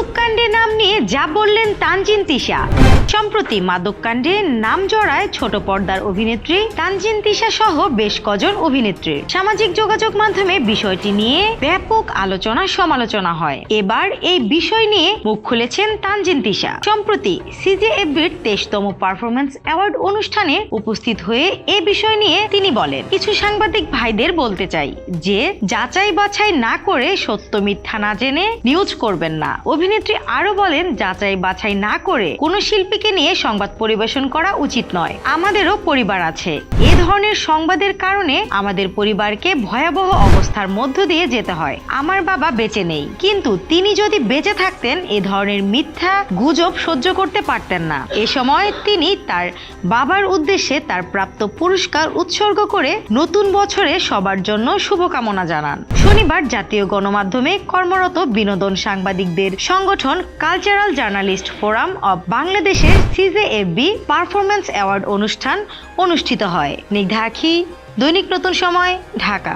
뚜깐 যা বললেন তানজিন তিশা। সম্প্রতি মাদককাণ্ডে নাম জড়ায় ছোট পর্দার অভিনেত্রী তানজিন তিশা সহ বেশ কজন অভিনেত্রীর সামাজিক যোগাযোগ মাধ্যমে বিষয়টি নিয়ে ব্যাপক আলোচনা সমালোচনা হয়। এবার এই বিষয় নিয়ে মুখ খুলেছেন তানজিন তিশা। সম্প্রতি সিজেএফবির তেইশতম পারফরমেন্স অ্যাওয়ার্ড অনুষ্ঠানে উপস্থিত হয়ে এ বিষয় নিয়ে তিনি বলেন, কিছু সাংবাদিক ভাইদের বলতে চাই যে যাচাই বাছাই না করে সত্য মিথ্যা না জেনে নিউজ করবেন না। অভিনেত্রী আরও বলেন যাচাই বাছাই না করে কোনো শিল্পীকে নিয়ে সংবাদ পরিবেশন করা উচিত নয়। আমাদেরও পরিবার আছে। এ ধরনের সংবাদের কারণে আমাদের পরিবারকে ভয়াবহ অবস্থার মধ্য দিয়ে যেতে হয়। আমার বাবা বেঁচে নেই। কিন্তু তিনি যদি বেঁচে থাকতেন, এ ধরনের মিথ্যা গুজব সহ্য করতে পারতেন না। এ সময় তিনি তার বাবার উদ্দেশ্যে তার প্রাপ্ত পুরস্কার উৎসর্গ করে নতুন বছরে সবার জন্য শুভকামনা জানান। শনিবার জাতীয় গণমাধ্যমে কর্মরত বিনোদন সাংবাদিকদের সংগঠন কালচারাল জার্নালিস্ট ফোরাম অব বাংলাদেশের সিজে সিজেএফবি পারফরমেন্স অ্যাওয়ার্ড অনুষ্ঠান অনুষ্ঠিত হয়। নিঘাখি, দৈনিক নতুন সময়, ঢাকা।